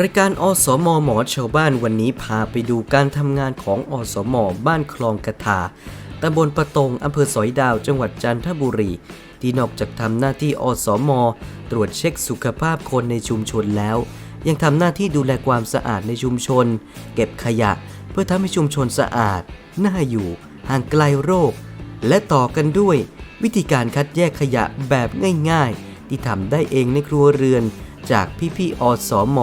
รายการอสมหมอชาวบ้านวันนี้พาไปดูการทำงานของอสมบ้านคลองกระทาตำบลประตงอำเภอสอยดาวจังหวัดจันทบุรี ที่นอกจากทำหน้าที่อสมตรวจเช็คสุขภาพคนในชุมชนแล้ว ยังทำหน้าที่ดูแลความสะอาดในชุมชน เก็บขยะ เพื่อทำให้ชุมชนสะอาด น่าอยู่ ห่างไกลโรค และต่อกันด้วย วิธีการคัดแยกขยะแบบง่าย ๆ ที่ทำได้เองในครัวเรือน จากพี่ๆอสม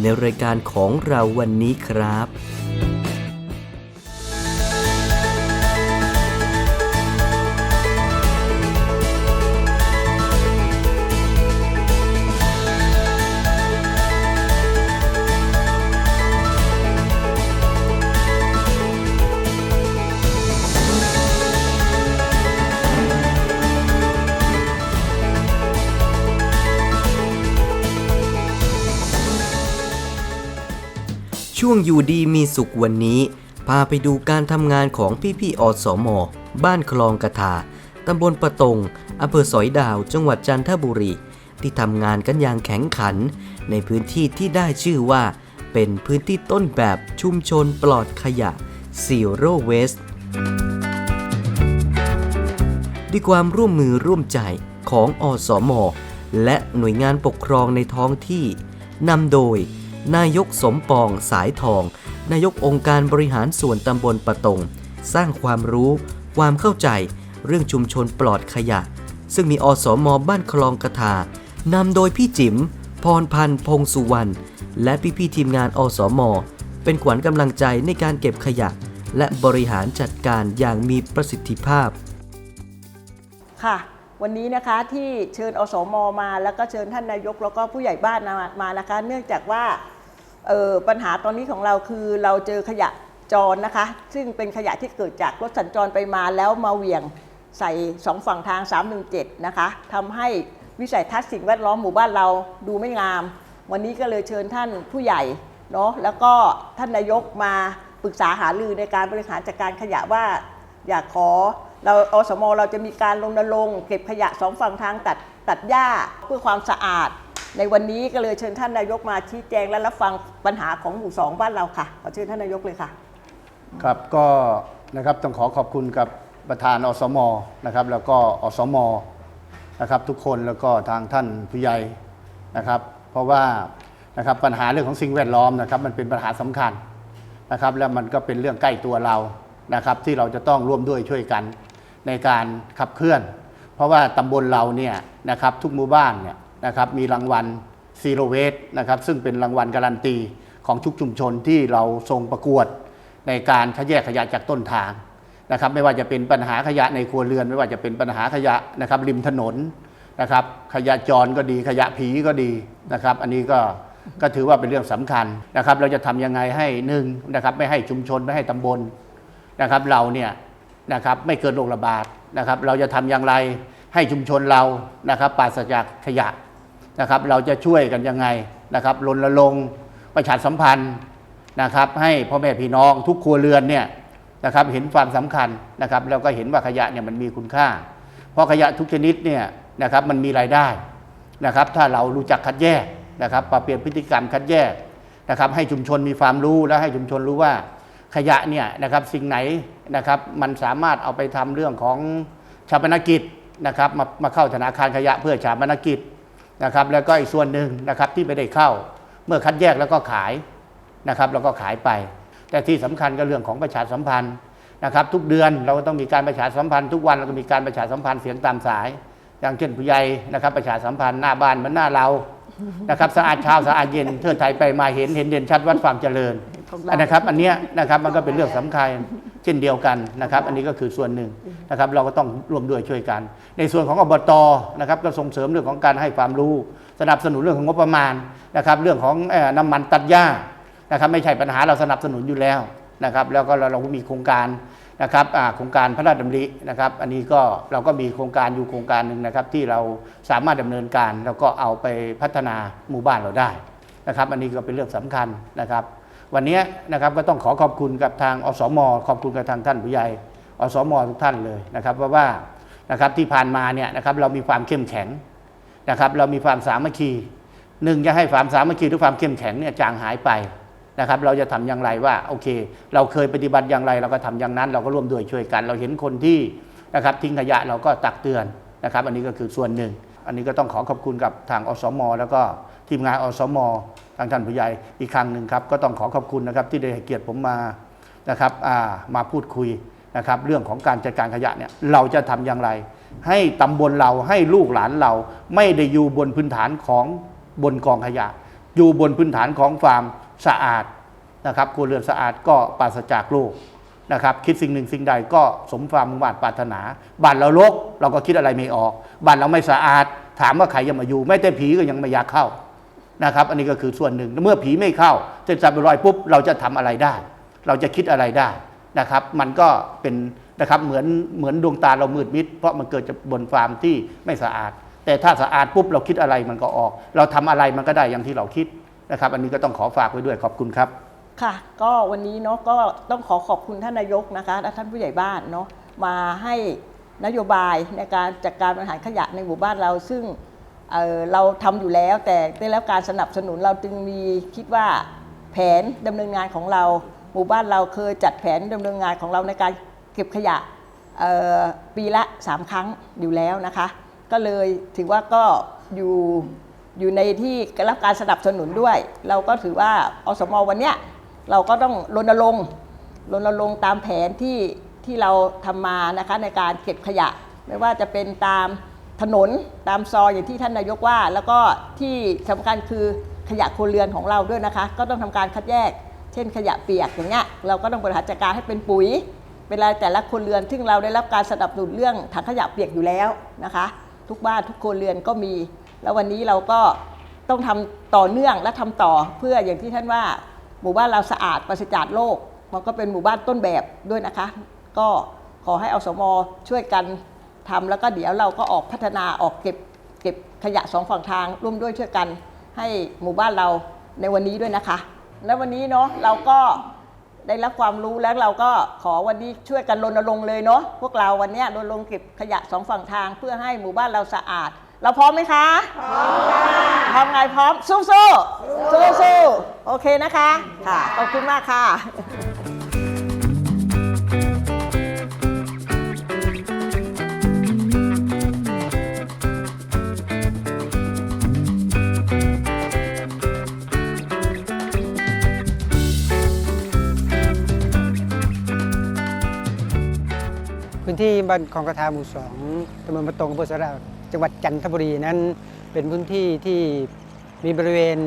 ในรายการของเราวันนี้ครับ ช่วงอยู่ดีมีสุขวันนี้ พาไปดูการทำงานของพี่ๆอสมบ้านคลองกระทาตำบลประตงอำเภอสอยดาว จังหวัดจันทบุรี ที่ทำงานกันอย่างแข็งขัน ในพื้นที่ที่ได้ชื่อว่า เป็นพื้นที่ต้นแบบชุมชนปลอดขยะ Zero Waste ด้วยความร่วมมือร่วมใจของอสม และหน่วยงานปกครองในท้องที่นำโดย นายกสมปองสายทอง นายกองค์การบริหารส่วนตำบลปะตง สร้างความรู้ ความเข้าใจ เรื่องชุมชนปลอดขยะ ซึ่งมีอสมอบ้านคลองกระทานำโดยพี่จิ๋มพรพันธ์พงสุวรรณและพี่ๆทีมงานอสมอเป็นขวัญกำลังใจในการเก็บขยะ และบริหารจัดการอย่างมีประสิทธิภาพ ค่ะ วันนี้นะคะที่เชิญอสมอมาแล้วก็เชิญท่านนายกแล้วก็ผู้ใหญ่บ้านมามานะคะ เนื่องจากว่า ปัญหาตอนนี้ของเราคือเราเจอขยะจรนะคะ ซึ่งเป็นขยะที่เกิดจากรถสัญจรไปมาแล้วมาเหวี่ยงใส่สองฝั่งทาง 317 นะคะทำให้วิสัยทัศน์สิ่งแวดล้อมหมู่บ้านเราดูไม่งาม วันนี้ก็เลยเชิญท่านผู้ใหญ่เนาะแล้วก็ท่านนายกมาปรึกษาหารือในการบริหารจัดการขยะว่า อยากขอเราอสมเราจะมีการรณรงค์เก็บขยะสองฝั่งทางตัดตัดหญ้าเพื่อความสะอาด ในวันนี้ก็เลยเชิญท่านนายกมาชี้แจงและรับฟังปัญหาของหมู่สองบ้านเราค่ะ ขอเชิญท่านนายกเลยค่ะ ครับก็นะครับต้องขอขอบคุณกับประธานอสมนะครับ แล้วก็อสมนะครับทุกคนแล้วก็ทางท่านผู้ใหญ่นะครับ เพราะว่านะครับปัญหาเรื่องของสิ่งแวดล้อมนะครับ มันเป็นปัญหาสำคัญนะครับ แล้วมันก็เป็นเรื่องใกล้ตัวเรานะครับ ที่เราจะต้องร่วมด้วยช่วยกันในการขับเคลื่อน เพราะว่าตำบลเราเนี่ยนะครับทุกหมู่บ้านเนี่ย นะครับมีรางวัลซีโรเวสนะครับซึ่งเป็นรางวัลการันตีของทุกชุมชนที่เราส่งประกวดในการคัดแยกขยะจากต้นทางนะครับไม่ว่าจะเป็นปัญหาขยะในครัวเรือน ไม่ว่าจะเป็นปัญหาขยะนะครับริมถนนนะครับขยะจรก็ดีขยะผีก็ดีนะครับอันนี้ก็ก็ถือว่าเป็นเรื่องสำคัญนะครับเราจะทำยังไงให้หนึ่งนะครับไม่ให้ชุมชนไม่ให้ตำบลนะครับเราเนี่ยนะครับไม่เกิดโรคระบาดนะครับเราจะทำอย่างไรให้ชุมชนเรานะครับปราศจากขยะ นะครับเราจะช่วยกันยังไงนะครับรณรงค์ประชาสัมพันธ์นะครับ ให้พ่อแม่พี่น้องทุกครัวเรือนเนี่ยนะครับเห็นความสำคัญนะครับแล้วก็เห็นว่าขยะเนี่ยมันมีคุณค่า เพราะขยะทุกชนิดเนี่ยนะครับมันมีรายได้นะครับถ้าเรารู้จักคัดแยกนะครับปรับเปลี่ยนพฤติกรรมคัดแยกนะครับให้ชุมชนมีความรู้และให้ชุมชนรู้ว่าขยะเนี่ยนะครับสิ่งไหนนะครับมันสามารถเอาไปทำเรื่องของชาปนกิจนะครับมามาเข้าธนาคารขยะเพื่อชาปนกิจ นะครับแล้วก็อีกส่วนหนึ่งนะครับที่ไม่ได้เข้า เมื่อคัดแยกแล้วก็ขายนะครับแล้วก็ขายไป แต่ที่สำคัญก็เรื่องของประชาสัมพันธ์นะครับทุกเดือนเราก็ต้องมีการประชาสัมพันธ์ทุกวันเราก็มีการประชาสัมพันธ์เสียงตามสาย อย่างเช่นผู้ใหญ่นะครับประชาสัมพันธ์หน้าบ้านเหมือนหน้าเรานะครับสะอาดเช้าสะอาดเย็นเทิดไทยไปมาเห็นเห็นเด่นชัดวัดความเจริญของเราอันนะครับ อันเนี้ยนะครับมันก็เป็นเรื่องสำคัญ เช่นเดียวกันนะครับ อันนี้ก็คือส่วนหนึ่งนะครับ เราก็ต้องร่วมด้วยช่วยกัน ในส่วนของอบตนะครับก็ส่งเสริมเรื่องของการให้ความรู้ สนับสนุนเรื่องของงบประมาณนะครับ เรื่องของเอ่อน้ำมันตัดหญ้านะครับ ไม่ใช่ปัญหาเราสนับสนุนอยู่แล้วนะครับ แล้วก็เราเราก็มีโครงการนะครับอ่าโครงการพระราชดำรินะครับ อันนี้ก็เราก็มีโครงการอยู่โครงการหนึ่งนะครับ ที่เราสามารถดำเนินการ แล้วก็เอาไปพัฒนาหมู่บ้านเราได้นะครับ อันนี้ก็เป็นเรื่องสำคัญนะครับ วันนี้นะครับก็ต้องขอขอบคุณกับทางอสม ขอบคุณกับทางท่านผู้ใหญ่อสมทุกท่านเลยนะครับเพราะว่านะครับที่ผ่านมาเนี่ยนะครับเรามีความเข้มแข็งนะครับ เรามีความสามัคคีหนึ่งจะให้ความสามัคคีทุกความเข้มแข็งเนี่ยจางหายไปนะครับ เราจะทำอย่างไรว่าโอเค เราเคยปฏิบัติอย่างไร เราก็ทำอย่างนั้น เราก็ร่วมด้วยช่วยกัน เราเห็นคนที่นะครับทิ้งขยะเราก็ตักเตือนนะครับ อันนี้ก็คือส่วนหนึ่ง อันนี้ก็ต้องขอขอบคุณกับทางอสม แล้วก็ทีมงานอสม ทางท่านผู้ใหญ่อีกครั้งหนึ่งครับก็ต้องขอขอบคุณนะครับที่ได้ให้เกียรติผมมานะครับามาพูดคุยนะครับเรื่องของการจัดการขยะเนี่ยเราจะทำอย่างไร ให้ตำบลเราให้ลูกหลานเราไม่ได้อยู่บนพื้นฐานของบนกองขยะ อยู่บนพื้นฐานของความสะอาดนะครับครัวเรือนสะอาดก็ปราศจากโรคนะครับคิดสิ่งหนึ่งสิ่งใดก็สมความมุ่งมั่นปรารถนาบ้านเรารกเราก็คิดอะไรไม่ออกบ้านเราไม่สะอาด ถามว่าใครจะมาอยู่แม้แต่ผีก็ยังไม่อยากเข้า นะครับ อันนี้ก็คือส่วนหนึ่ง เมื่อผีไม่เข้าเส้นสายเป็นรอยปุ๊บเราจะทำอะไรได้ เราจะคิดอะไรได้นะครับ มันก็เป็นนะครับเหมือนเหมือนดวงตาเรามืดมิด เพราะมันเกิดจากบนฟาร์มที่ไม่สะอาด แต่ถ้าสะอาดปุ๊บเราคิดอะไรมันก็ออก เราทำอะไรมันก็ได้อย่างที่เราคิดนะครับ อันนี้ก็ต้องขอฝากไว้ด้วยขอบคุณครับ ค่ะ ก็วันนี้เนาะก็ต้องขอขอบคุณท่านนายกนะคะและท่านผู้ใหญ่บ้านเนาะมาให้นโยบายในการจัดการปัญหาขยะในหมู่บ้านเราซึ่ง เเราทำอยู่แล้วแต่ได้รับการสนับสนุนเราจึงมีคิดว่าแผนดำเนินงานของเรา หมู่บ้านเราเคยจัดแผนดำเนินงานของเราในการเก็บขยะปีละ 3 ครั้งอยู่แล้วนะคะ ก็เลยถือว่าก็อยู่อยู่ในที่รับการสนับสนุนด้วย เราก็ถือว่าอสมอวันเนี้ยเราก็ต้องรณรงค์รณรงค์ตามแผนที่ที่เราทำมานะคะในการเก็บขยะ ไม่ว่าจะเป็นตาม ถนนตามซอยอย่างที่ท่านนายกว่า แล้วก็ที่สำคัญคือขยะครัวเรือนของเราด้วยนะคะ ก็ต้องทำการคัดแยก เช่นขยะเปียกอย่างเงี้ยเราก็ต้องบริหารจัดการให้เป็นปุ๋ยเป็นรายแต่ละครัวเรือน ซึ่งเราได้รับการสนับสนุนเรื่องถังขยะเปียกอยู่แล้วนะคะ ทุกบ้านทุกครัวเรือนก็มี แล้ววันนี้เราก็ต้องทำต่อเนื่องและทำต่อเพื่ออย่างที่ท่านว่า หมู่บ้านเราสะอาดปราศจากโรคมันก็เป็นหมู่บ้านต้นแบบด้วยนะคะ ก็ขอให้อสมช่วยกัน ทำแล้วก็เดี๋ยวเราก็ออกพัฒนาออกเก็บเก็บขยะสองฝั่งทางร่วมด้วยช่วยกันให้หมู่บ้านเราในวันนี้ด้วยนะคะ และวันนี้เนาะเราก็ได้รับความรู้แล้วเราก็ขอวันนี้ช่วยกันรณรงค์เลยเนาะพวกเราวันเนี้ยรณรงค์เก็บขยะสองฝั่งทางเพื่อให้หมู่บ้านเราสะอาด เราพร้อมไหมคะ พร้อมไงพร้อมสู้สู้สู้สู้โอเคนะคะค่ะขอบคุณมากค่ะ พื้นที่บ้านคลองกระทาหมู่สองตำบลประตงอำเภอสะดาจังหวัดจันทบุรีนั้นเป็นพื้นที่ที่มีบริเวณ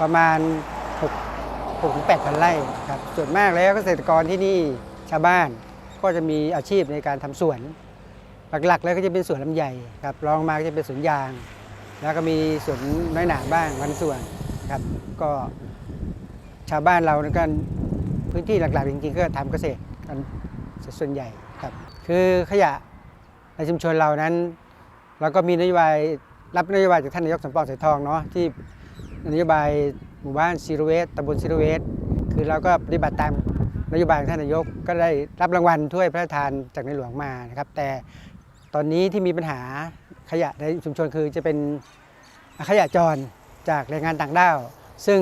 ประมาณ6 6ถึง8พันไร่ครับส่วนมากแล้วเกษตรกรที่นี่ชาวบ้านก็จะมีอาชีพในการทำสวน หลักๆ แล้วก็จะเป็นสวนลำไยครับรองมาก็จะเป็นสวนยาง แล้วก็มีสวนน้อยหนาบ้างบางส่วนครับ ก็ชาวบ้านเราในการพื้นที่หลักๆ จริงๆ ก็ทำเกษตรกันส่วนใหญ่ คือขยะในชุมชนเรานั้นเราก็มีนโยบายรับนโยบายจากท่านนายกสมปองสายทองเนาะที่นโยบายหมู่บ้านซีรเวสตำบลซีรเวสคือเราก็ปฏิบัติตามนโยบายของท่านนายกก็ได้รับรางวัลถ้วยพระราชทานจากในหลวงมานะครับ แต่ตอนนี้ที่มีปัญหาขยะในชุมชนคือจะเป็นขยะจรจากแรงงานต่างด้าว ซึ่ง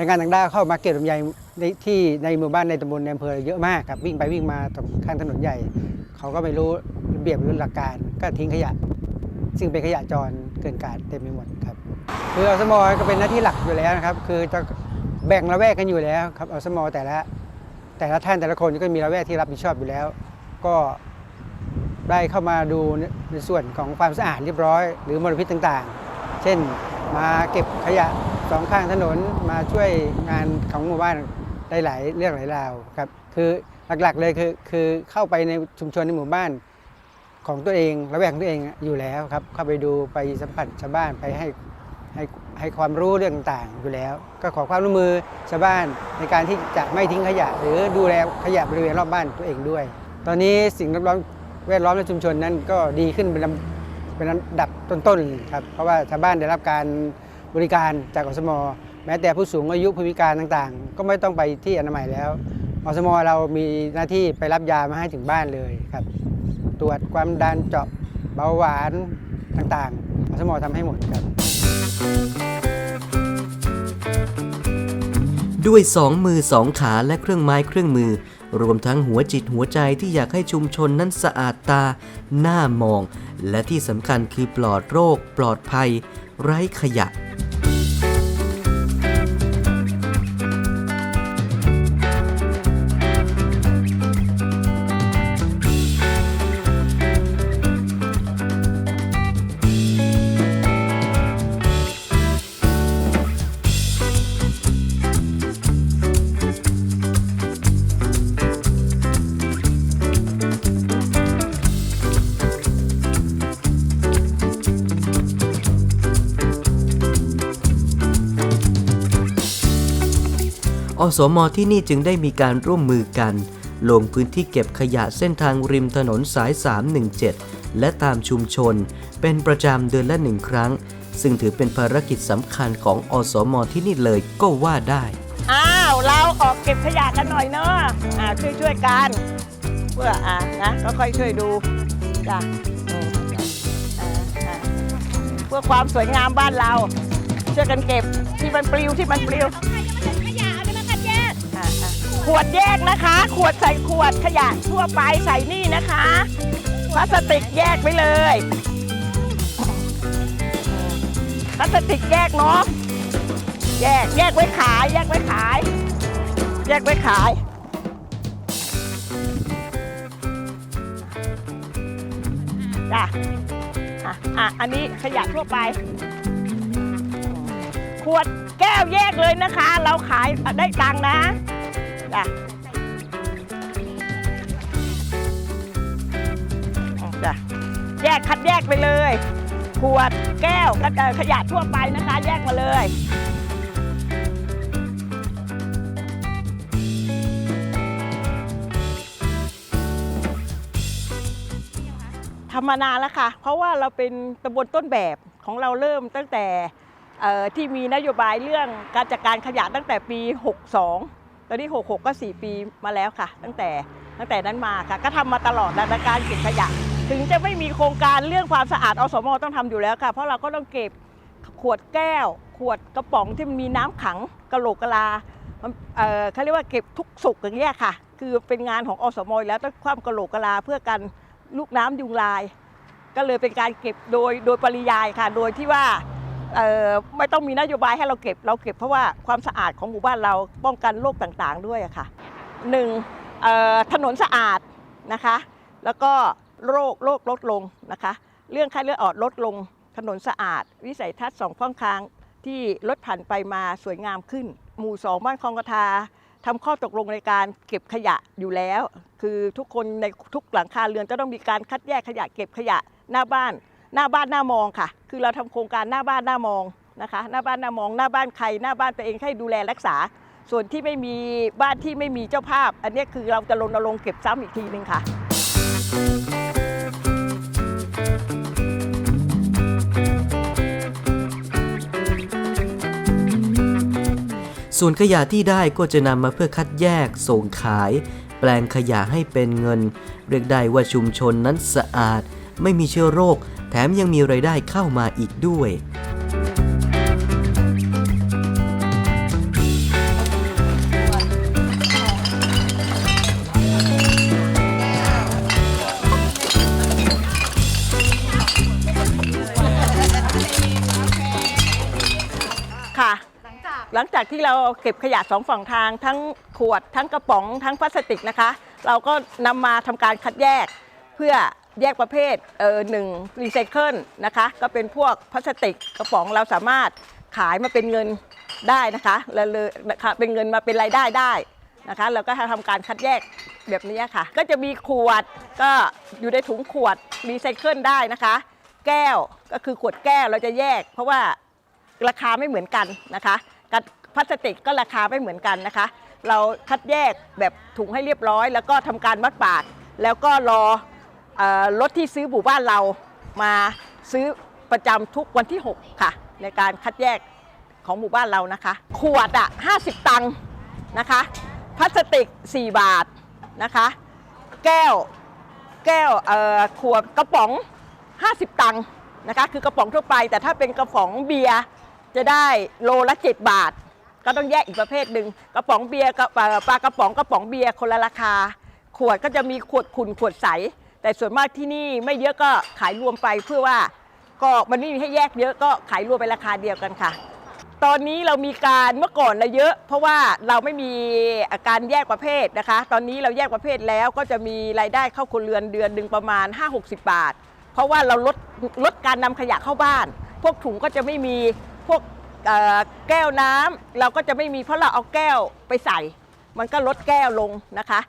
รงงานต่างด้าวเข้ามาเก็บลำไยในที่ในหมู่บ้านในตำบลในอำเภอเยอะมากครับวิ่งไปวิ่งมาตรงข้างถนนใหญ่ เขาก็ไม่รู้ระเบียบหรือหลักการก็ทิ้งขยะ ซึ่งเป็นขยะจรเกินกาดเต็มไปหมดครับคืออสมก็เป็นหน้าที่หลักอยู่แล้วนะครับ คือจะแบ่งระแวกกันอยู่แล้วครับอสมแต่ละแต่ละท่านแต่ละคนก็มีระแวกที่รับผิดชอบอยู่แล้ว ก็ได้เข้ามาดูในส่วนของความสะอาดเรียบร้อย หรือมลพิษต่างๆ เช่นมาเก็บขยะ สองข้างถนนมาช่วยงานของหมู่บ้านได้หลายเรื่องหลายราวครับคือหลักๆเลยคือคือเข้าไปในชุมชนในหมู่บ้านของตัวเองระแวกของตัวเองอยู่แล้วครับเข้าไปดูไปสัมผัสชาวบ้านไปให้ให้ให้ความรู้เรื่องต่างๆอยู่แล้ว ก็ขอความร่วมมือชาวบ้านในการที่จะไม่ทิ้งขยะ หรือดูแลขยะบริเวณรอบบ้านตัวเองด้วย ตอนนี้สิ่งแวดล้อมแวดล้อมในชุมชนนั้นก็ดีขึ้นเป็นลำเป็นอันดับต้นๆครับเพราะว่าชาวบ้านได้รับการ บริการจากอสม แม้แต่ผู้สูงอายุผู้พิการต่างๆ ก็ไม่ต้องไปที่อนามัยแล้วอสมเรามีหน้าที่ไปรับยามาให้ถึงบ้านเลยครับ ตรวจความดันเจาะเบาหวานต่างๆอสมทำให้หมดครับ ด้วยสองมือสองขาและเครื่องไม้เครื่องมือ รวมทั้งหัวจิตหัวใจที่อยากให้ชุมชนนั้นสะอาดตา หน้ามอง และที่สำคัญคือปลอดโรค ปลอดภัย ไร้ขยะ อสมที่นี่จึงได้มีการร่วมมือกัน ลงพื้นที่เก็บขยะเส้นทางริมถนนสาย 317 และตามชุมชน เป็นประจำเดือนละหนึ่งครั้ง ซึ่งถือเป็นภารกิจสำคัญของอสมที่นี่เลยก็ว่าได้ อ้าว เราออกเก็บขยะกันหน่อยเนอะอ่าช่วยช่วยๆกัน เพื่ออ่านะก็ค่อยช่วยดูจ้ะอืมอ่าอ่าเพื่อความสวยงามบ้านเราช่วยกันเก็บที่มันปลิวที่มันปลิว วดแยกนะคะ ขวดใส่ขวดขยะทั่วไปใส่นี่นะคะพลาสติกแยกไปเลยพลาสติกแยกเนาะแยกแยกไว้ขาย แยกไว้ขาย แยกไว้ขายจ้ะอะอะอันนี้ขยะทั่วไป ขวดแก้วแยกเลยนะคะ เราขายได้ตังค์นะ จ้ะจ้ะแยกคัดแยกไปเลย ขวดแก้วก็ขยะทั่วไปนะคะ แยกมาเลยทำมานานแล้วค่ะ เพราะว่าเราเป็นตำบลต้นแบบของเราเริ่มตั้งแต่ที่มีนโยบายเรื่องการจัดการขยะตั้งแต่ปี 62 ตอนนี้66 ก็ 4 ปีมาแล้วค่ะ ตั้งแต่ตั้งแต่นั้นมาค่ะ ก็ทำมาตลอดในการเก็บขยะ ถึงจะไม่มีโครงการเรื่องความสะอาดอสมต้องทำอยู่แล้วค่ะ เพราะเราก็ต้องเก็บขวดแก้ว ขวดกระป๋องที่มันมีน้ำขังกระโหลกกะลามันเอ่อเขาเรียกว่าเก็บทุกสุกอย่างเงี้ยค่ะ คือเป็นงานของอสมอแล้วต้องคว่ำกระโหลกกะลาเพื่อกันลูกน้ำยุงลาย ก็เลยเป็นการเก็บโดยโดยปริยายค่ะ โดยที่ว่า ไม่ต้องมีนโยบายให้เราเก็บเราเก็บเพราะว่าความสะอาดของหมู่บ้านเราป้องกันโรคต่างๆ ด้วยค่ะหนึ่งถนนสะอาดนะคะ แล้วก็โรคโรคลดลงนะคะ เรื่องไข้เลือดออกลดลงถนนสะอาด วิสัยทัศน์สองข้างทางที่รถผ่านไปมาสวยงามขึ้น หมู่สองบ้านคลองกระทาทำข้อตกลงในการเก็บขยะอยู่แล้ว คือทุกคนในทุกหลังคาเรือนจะต้องมีการคัดแยกขยะเก็บขยะหน้าบ้าน หน้าบ้านหน้ามองค่ะ คือเราทำโครงการหน้าบ้านหน้ามองนะคะ หน้าบ้านหน้ามอง หน้าบ้านใคร หน้าบ้านตัวเองให้ดูแลรักษา ส่วนที่ไม่มีบ้านที่ไม่มีเจ้าภาพ อันนี้คือเราจะรณรงค์เก็บซ้ำอีกทีหนึ่งค่ะส่วนขยะที่ได้ก็จะนำมาเพื่อคัดแยกส่งขาย แปลงขยะให้เป็นเงิน เรียกได้ว่าชุมชนนั้นสะอาด ไม่มีเชื้อโรค แถมยังมีไรายได้เข้ามาอีกด้วย ค่ะ หลังจากจากที่เราเก็บขยะสองฝั่งทาง ทั้งขวดทั้งกระป๋องทั้งพลาสติกนะคะ เราก็นำมาทำการคัดแยกเพื่อ แยกประเภทเออหนึ่งรีไซเคิลนะคะก็เป็นพวกพลาสติกกระป๋องเราสามารถขายมาเป็นเงินได้นะคะแล้วเลยนะคะเป็นเงินมาเป็นรายได้ได้นะคะเราก็ทำการคัดแยกแบบนี้ค่ะ ก็จะมีขวดก็อยู่ในถุงขวดรีไซเคิลได้นะคะ แก้วก็คือขวดแก้วเราจะแยก เพราะว่าราคาไม่เหมือนกันนะคะกับพลาสติกก็ราคาไม่เหมือนกันนะคะ เราคัดแยกแบบถุงให้เรียบร้อย แล้วก็ทำการมัดปาก แล้วก็รอ รถที่ซื้อหมู่บ้านเรามาซื้อประจำทุกวันที่ 6 ค่ะ ในการคัดแยกของหมู่บ้านเรานะคะ ขวดอะ50 ตังค์นะคะพลาสติก 4 บาทนะคะ แก้วแก้วขวดกระป๋อง 50 ตังค์นะคะ คือกระป๋องทั่วไป แต่ถ้าเป็นกระป๋องเบียร์จะได้โลละ 7 บาท ก็ต้องแยกอีกประเภทหนึ่งกระป๋องเบียร์ปลากระป๋องกระป๋องเบียร์คนละราคา ขวดก็จะมีขวดขุ่นขวดใส แต่ส่วนมากที่นี่ไม่เยอะก็ขายรวมไปเพื่อว่าก็มันไม่มีให้แยกเยอะก็ขายรวมไปราคาเดียวกันค่ะ ตอนนี้เรามีการเมื่อก่อนเราเยอะ เพราะว่าเราไม่มีการแยกประเภทนะคะ ตอนนี้เราแยกประเภทแล้วก็จะมีรายได้เข้าครัวเรือนเดือนหนึ่งประมาณ 5-60 บาท เพราะว่าเราลดลดการนำขยะเข้าบ้าน พวกถุงก็จะไม่มีพวกแก้วน้ำเราก็จะไม่มีเพราะเราเอาแก้วไปใส่ มันก็ลดแก้วลงนะคะ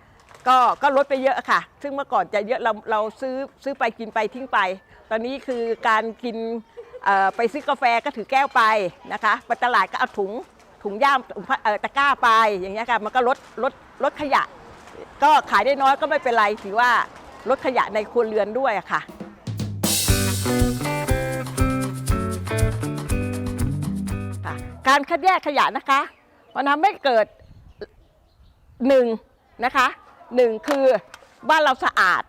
ก็ก็ลดไปเยอะค่ะ ซึ่งเมื่อก่อนจะเยอะเราเราซื้อซื้อไปกินไปทิ้งไป ตอนนี้คือการกินเอ่อไปซื้อกาแฟก็ถือแก้วไปนะคะไปตลาดก็เอาถุงถุงย่ามถุงผ้าเอ่อตะกร้าไปอย่างเงี้ยค่ะมันก็ลดลดลดขยะ ก็ขายได้น้อยก็ไม่เป็นไรถือว่าลดขยะในครัวเรือนด้วยอะค่ะ ค่ะการคัดแยกขยะนะคะมันทำให้เกิดหนึ่งนะคะ หนึ่งคือบ้านเราสะอาด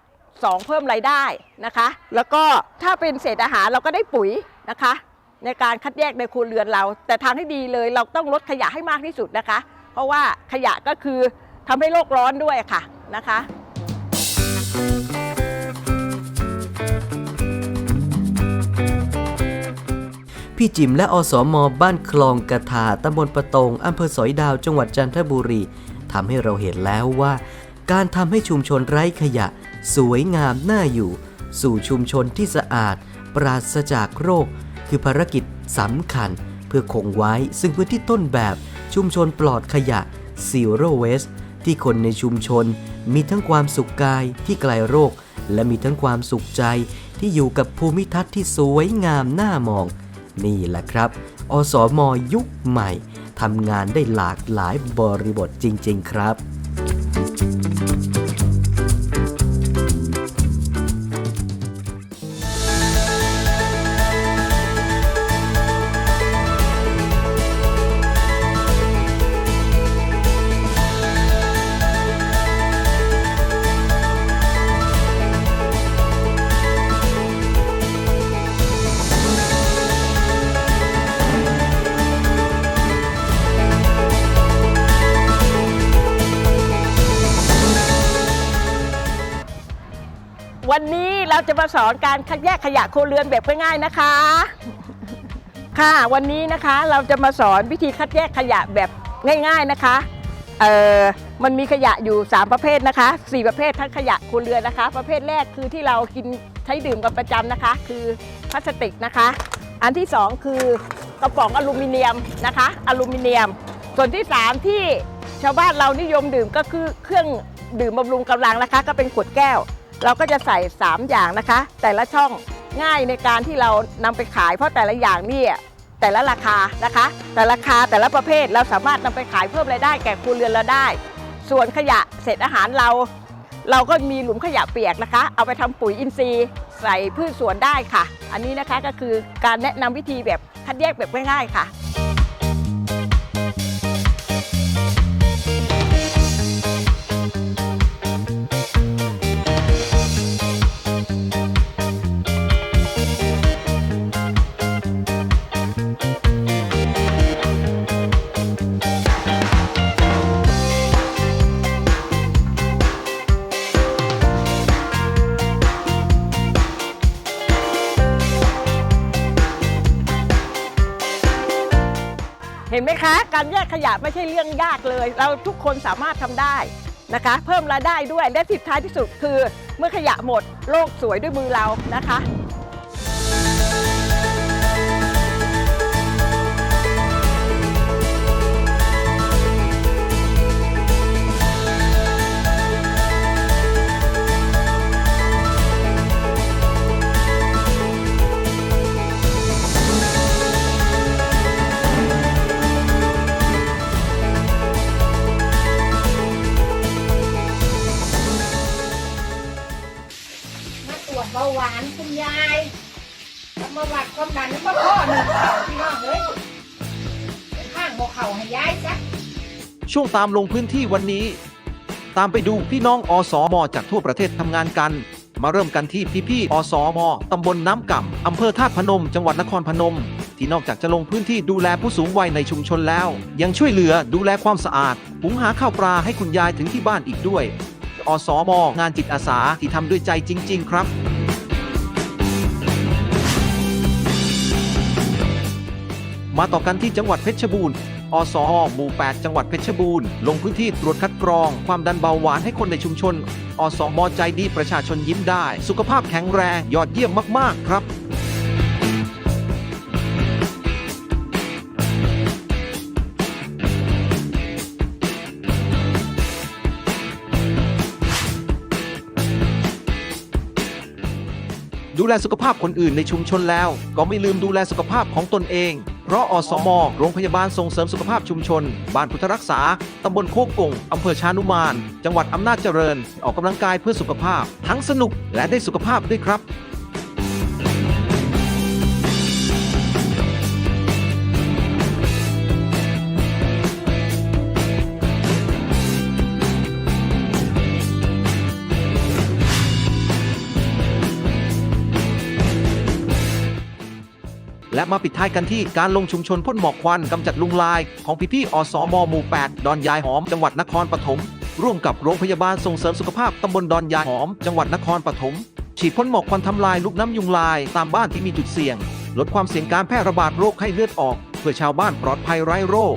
สองเพิ่มรายได้นะคะ แล้วก็ถ้าเป็นเศษอาหารเราก็ได้ปุ๋ยนะคะ ในการคัดแยกในครัวเรือนเรา แต่ทางที่ดีเลยเราต้องลดขยะให้มากที่สุดนะคะ เพราะว่าขยะก็คือทำให้โลกร้อนด้วยค่ะนะคะพี่จิมและอสมอบ้านคลองกระทาตำบลประตงอำเภอสอยดาว จังหวัดจันทบุรีทำให้เราเห็นแล้วว่า การทำให้ชุมชนไร้ขยะ สวยงามน่าอยู่ สู่ชุมชนที่สะอาด ปราศจากโรค คือภารกิจสำคัญ เพื่อคงไว้ซึ่งพื้นที่ต้นแบบชุมชนปลอดขยะ Zero Waste ที่คนในชุมชน มีทั้งความสุขกายที่ไกลโรค และมีทั้งความสุขใจที่อยู่กับภูมิทัศน์ที่สวยงามน่ามอง นี่แหละครับ อสมอยุคใหม่ทำงานได้หลากหลายบริบทจริง ๆ ครับ เราจะมาสอนการคัดแยกขยะโครวเรือนแบบง่ายๆนะคะ ค่ะวันนี้นะคะเราจะมาสอนวิธีคัดแยกขยะแบบง่าย ๆนะคะเอ่อมันมีขยะอยู่ 3 ประเภทนะคะ4ประเภททั้งขยะครัวเรือนนะคะ ประเภทแรกคือที่เรากินใช้ดื่มกันประจำนะคะ คือพลาสติกนะคะ อันที่ 2 คือกระป๋องอลูมิเนียมนะคะอลูมิเนียม ส่วนที่ 3 ที่ชาวบ้านเรานิยมดื่มก็คือเครื่องดื่มบำรุงกำลังนะคะ ก็เป็นขวดแก้ว เราก็จะใส่ 3 อย่างนะคะ แต่ละช่องง่ายในการที่เรานำไปขาย เพราะแต่ละอย่างนี่แต่ละราคานะคะ แต่ราคาแต่ละประเภทเราสามารถนำไปขายเพิ่มรายได้แก่ครัวเรือนเราได้ ส่วนขยะเศษอาหารเรา เราก็มีหลุมขยะเปียกนะคะ เอาไปทำปุ๋ยอินทรีย์ ใส่พืชสวนได้ค่ะ อันนี้นะคะก็คือการแนะนำวิธีแบบคัดแยกแบบง่ายๆค่ะ นไหมคะ การแยกขยะไม่ใช่เรื่องยากเลย เราทุกคนสามารถทำได้นะคะ เพิ่มรายได้ด้วยและสุดท้ายที่สุดคือ เมื่อขยะหมดโลกสวยด้วยมือเรานะคะ ช่วงตามลงพื้นที่วันนี้ ตามไปดูพี่น้องอสมจากทั่วประเทศทำงานกัน มาเริ่มกันที่พี่พี่อสมตำบลน้ำก่ำอำเภอธาตุพนม จังหวัดนครพนม ที่นอกจากจะลงพื้นที่ดูแลผู้สูงวัยในชุมชนแล้ว ยังช่วยเหลือดูแลความสะอาดหุงหาข้าวปลาให้คุณยายถึงที่บ้านอีกด้วย อสมงานจิตอาสาที่ทำด้วยใจจริง ๆ ครับมาต่อกันที่จังหวัดเพชรบูรณ์ อสอหมู่ 8 จังหวัดเพชรบูรณ์ ลงพื้นที่ตรวจคัดกรอง ความดันเบาหวานให้คนในชุมชน อสมใจดีประชาชนยิ้มได้ สุขภาพแข็งแรง ยอดเยี่ยมมาก ๆ ครับดูแลสุขภาพคนอื่นในชุมชนแล้ว ก็ไม่ลืมดูแลสุขภาพของตนเอง ราะอสม โรงพยาบาลส่งเสริมสุขภาพชุมชน บ้านพุทธรักษา ตำบลโคกกงอำเภอชานุมาน จังหวัดอำนาจเจริญ ออกกำลังกายเพื่อสุขภาพ ทั้งสนุกและได้สุขภาพด้วยครับ และมาปิดท้ายกันที่การลงชุมชนพ่นหมอกควันกำจัดลุงลาย ของพี่ๆอสมหมู่ 8 ดอนยายหอม จังหวัดนครปฐม ร่วมกับโรงพยาบาลส่งเสริมสุขภาพตำบลดอนยายหอม จังหวัดนครปฐม ฉีดพ่นหมอกควันทำลายลูกน้ำยุงลาย ตามบ้านที่มีจุดเสี่ยง ลดความเสี่ยงการแพร่ระบาดโรคไข้เลือดออก เพื่อชาวบ้านปลอดภัยไร้โรค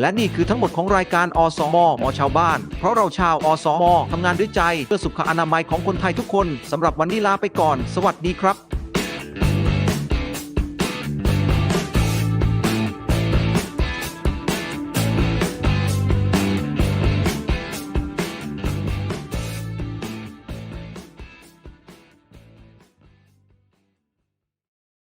และนี่คือทั้งหมดของรายการอสมหมอชาวบ้าน เพราะเราชาวอสมทำงานด้วยใจเพื่อสุขอนามัยของคนไทยทุกคนสำหรับวันนี้ลาไปก่อน สวัสดีครับ